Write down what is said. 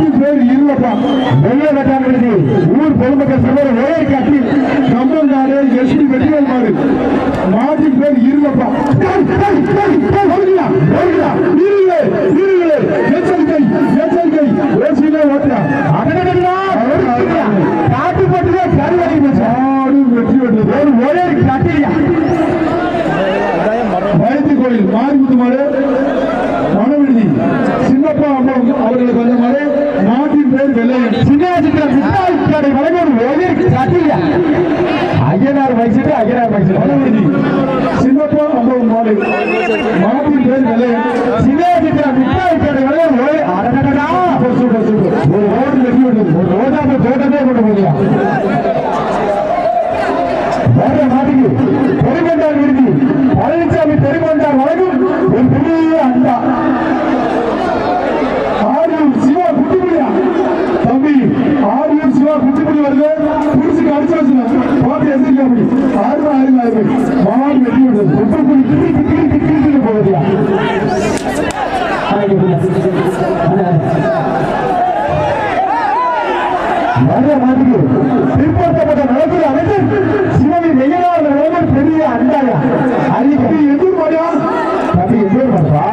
மாட்டின் பேர் இல்லப்பா வெள்ள வெட்டாம்படுத்தி ஊர் பொதுமக்கள் சொல்ற ஒரே கட்டி கம்பங்காடு எஸ்பி வெட்டிவேல் மாடு மாட்டின் பேர் இல்லப்பா எச்சரிக்கை எச்சரிக்கை ஓசியிலே ஓட்டுறா. காட்டு போட்டுதான் வெற்றி ஒரு மாரிமுத்து மாடு மனவிடுதி சின்னப்பா அம்மா அவர்களுக்கு வந்த மாடு நாட்டின் பேர் வெள்ளையன் சின்னாசிக்கிற சின்னாசிக்காரை வழங்கும் ஒரே கட்டியா ஐயனார் வயசுட்டு ஐயனார் வயசு. மனவிடுதி சின்னப்பா அம்மா மாடு. நாட்டின் பேர் வெள்ளையன் சின்னாசிக்கிற சின்னாசிக்காரை வழங்கும் ஒரே அடடடா சூப்பர் சூப்பர் ஒரு ரோடு வெட்டி விட்டது ஒரு ரோஜாப்பு தோட்டமே கொண்டு போதியா வேற நாட்டுக்கு பெருமண்டார் விருதி சிவா குட்டிப்புலி வருது. புடிச்சுக்கு அடிச்சு வச்சுங்க எதிர்க்க அப்படி. ஆறு ஆறு ஆறு மாடு வெட்டி விடுறது குட்டிப்புலி திட்டி திட்டி திட்டி திட்டி மாதிரி பிற்படுத்தப்பட்ட சிவனை பெரிய அண்டாயா? அதுக்கு எதிர்மறையா? தம்பி எதிர்மறையா?